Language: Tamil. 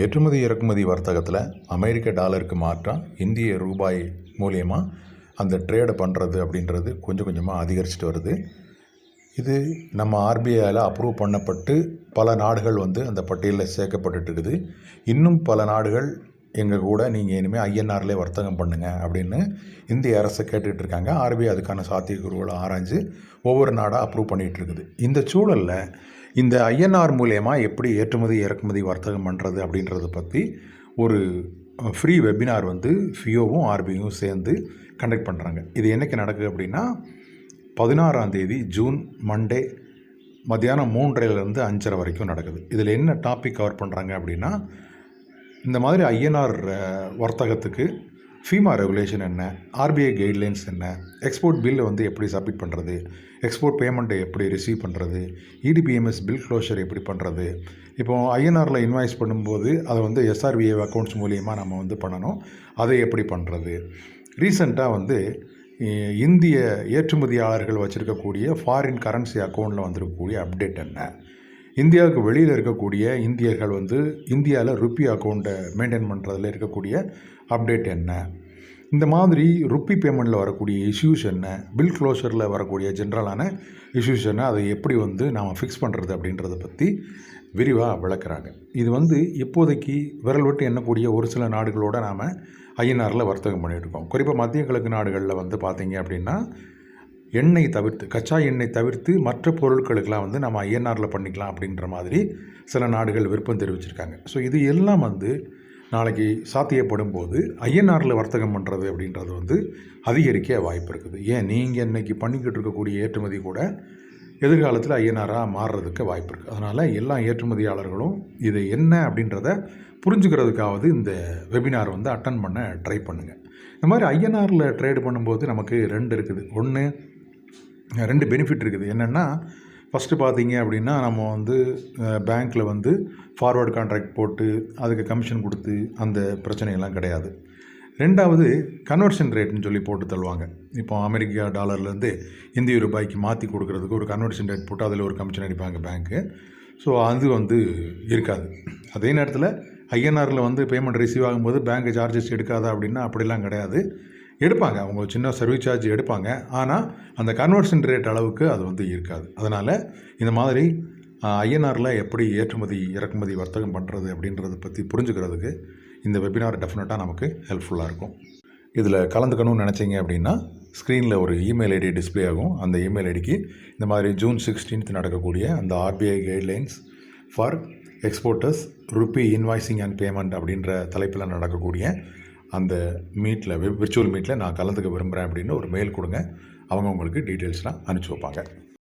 ஏற்றுமதி இறக்குமதி வர்த்தகத்தில் அமெரிக்க டாலருக்கு மாற்றாக இந்திய ரூபாய் மூலியமாக அந்த ட்ரேடை பண்ணுறது அப்படின்றது கொஞ்சம் கொஞ்சமாக அதிகரிச்சுட்டு வருது. இது நம்ம ஆர்பிஐயில் அப்ரூவ் பண்ணப்பட்டு பல நாடுகள் வந்து அந்த பட்டியலில் சேர்க்கப்பட்டுட்டு இருக்குது. இன்னும் பல நாடுகள் எங்கள் கூட நீங்கள் இனிமேல் ஐஎன்ஆர்லேயே வர்த்தகம் பண்ணுங்கள் அப்படின்னு இந்திய அரசு கேட்டுகிட்டு இருக்காங்க. ஆர்பிஐ அதுக்கான சாத்தியக்கூறுகளை ஆராய்ஞ்சு ஒவ்வொரு நாடாக அப்ரூவ் பண்ணிகிட்டு இருக்குது. இந்த சூழலில் இந்த ஐஎன்ஆர் மூலயமா எப்படி ஏற்றுமதி இறக்குமதி வர்த்தகம் பண்ணுறது அப்படின்றத பற்றி ஒரு ஃப்ரீ வெபினார் வந்து ஃபியோவும் ஆர்பியும் சேர்ந்து கண்டக்ட் பண்ணுறாங்க இது என்றைக்கு நடக்குது அப்படின்னா பதினாறாம் தேதி ஜூன் மண்டே மத்தியானம் மூன்றரைலேருந்து அஞ்சரை வரைக்கும் நடக்குது. இதில் என்ன டாபிக் கவர் பண்ணுறாங்க அப்படின்னா இந்த மாதிரி ஐஎன்ஆர் வர்த்தகத்துக்கு ஃபீமா ரெகுலேஷன் என்ன? ஆர்பிஐ கைட்லைன்ஸ் என்ன? எக்ஸ்போர்ட் பில்லை வந்து எப்படி சப்மிட் பண்ணுறது எக்ஸ்போர்ட் பேமெண்ட்டை எப்படி ரிசீவ் பண்ணுறது இடிபிஎம்எஸ் பில் க்ளோஷர் எப்படி பண்ணுறது இப்போ ஐஎன்ஆரில் இன்வாய்ஸ் பண்ணும்போது அதை வந்து எஸ்ஆர்பிஏ அக்கௌண்ட்ஸ் மூலியமாக நம்ம வந்து பண்ணணும். அதை எப்படி பண்ணுறது ரீசெண்டாக வந்து இந்திய ஏற்றுமதியாளர்கள் வச்சுருக்கக்கூடிய ஃபாரின் கரன்சி அக்கௌண்ட்டில் வந்திருக்கக்கூடிய அப்டேட் என்ன? இந்தியாவுக்கு வெளியில் இருக்கக்கூடிய இந்தியர்கள் வந்து இந்தியாவில் ருப்பி அக்கௌண்ட்டை மெயின்டைன் பண்ணுறதுல இருக்கக்கூடிய அப்டேட் என்ன? இந்த மாதிரி ருப்பி பேமெண்ட்டில் வரக்கூடிய இஷ்யூஸ் என்ன? பில் க்ளோஷரில் வரக்கூடிய ஜென்ரலான இஷ்யூஸ் என்ன? அதை எப்படி வந்து நாம் ஃபிக்ஸ் பண்ணுறது அப்படின்றத பற்றி விரிவாக விளக்குறாங்க. இது வந்து இப்போதைக்கு விரல் விட்டு எண்ணக்கூடிய ஒரு சில நாடுகளோடு நாம் ஐஎன்ஆரில் வர்த்தகம் பண்ணிட்டு இருக்கோம். குறிப்பாக மத்திய கிழக்கு நாடுகளில் வந்து பார்த்தீங்க அப்படின்னா எண்ணெய் தவிர்த்து கச்சா எண்ணெய் தவிர்த்து மற்ற பொருட்களுக்கெல்லாம் வந்து நம்ம ஐஎன்ஆரில் பண்ணிக்கலாம் அப்படின்ற மாதிரி சில நாடுகள் விருப்பம் தெரிவிச்சிருக்காங்க. ஸோ இது எல்லாம் வந்து நாளைக்கு சாத்தியப்படும் போது ஐஎன்ஆரில் வர்த்தகம் பண்ணுறது அப்படின்றது வந்து அதிகரிக்க வாய்ப்பு இருக்குது. ஏன்? நீங்கள் இன்றைக்கி பண்ணிக்கிட்டு இருக்கக்கூடிய ஏற்றுமதி கூட எதிர்காலத்தில் ஐஎன்ஆராக மாறுறதுக்கு வாய்ப்பு இருக்குது அதனால் எல்லா ஏற்றுமதியாளர்களும் இது என்ன அப்படின்றத புரிஞ்சுக்கிறதுக்காவது இந்த வெபினார் வந்து அட்டன் பண்ண ட்ரை பண்ணுங்கள் இந்த மாதிரி ஐஎன்ஆரில் ட்ரேடு பண்ணும்போது நமக்கு ரெண்டு இருக்குது. ஒன்று ரெண்டு பெனிஃபிட் இருக்குது. என்னென்னா ஃபஸ்ட்டு பார்த்தீங்க அப்படின்னா நம்ம வந்து பேங்க்கில் வந்து ஃபார்வர்டு கான்ட்ராக்ட் போட்டு அதுக்கு கமிஷன் கொடுத்து அந்த பிரச்சனையெல்லாம் கிடையாது. ரெண்டாவது கன்வர்ஷன் ரேட்னு சொல்லி போட்டு தள்ளுவாங்க. இப்போ அமெரிக்கா டாலர்லேருந்து இந்திய ரூபாய்க்கு மாற்றி கொடுக்குறதுக்கு ஒரு கன்வர்ஷன் ரேட் போட்டு அதில் ஒரு கமிஷன் அடிப்பாங்க பேங்க்கு ஸோ அது வந்து இருக்காது. அதே நேரத்தில் ஐஎன்ஆரில் வந்து பேமெண்ட் ரிசீவ் ஆகும்போது பேங்க் சார்ஜஸ் எடுக்காதா அப்படின்னா அப்படிலாம் கிடையாது. எடுப்பாங்க. அவங்க சின்ன சர்வீஸ் சார்ஜ் எடுப்பாங்க. ஆனால் அந்த கன்வர்ஷன் ரேட் அளவுக்கு அது வந்து இருக்காது. அதனால் இந்த மாதிரி ஐஎன்ஆரில் எப்படி ஏற்றுமதி இறக்குமதி வர்த்தகம் பண்ணுறது அப்படின்றத பற்றி புரிஞ்சுக்கிறதுக்கு இந்த வெபினார் டெஃபினட்டாக நமக்கு ஹெல்ப்ஃபுல்லாக இருக்கும். இதில் கலந்துக்கணும்னு நினச்சிங்க அப்படின்னா ஸ்க்ரீனில் ஒரு இமெயில் ஐடி டிஸ்ப்ளே ஆகும். அந்த இமெயில் ஐடிக்கு இந்த மாதிரி ஜூன் சிக்ஸ்டீன்த் நடக்கக்கூடிய அந்த RBI guidelines for exporters rupee invoicing and payment அப்படின்ற தலைப்பில் நடக்கக்கூடிய அந்த மீட்டில் விர்ச்சுவல் மீட்டில் நான் கலந்துக்க விரும்புகிறேன் அப்படின்னு ஒரு மெயில் கொடுங்க. அவங்க உங்களுக்கு டீட்டெயில்ஸ்லாம் அனுப்பிச்சி வைப்பாங்க.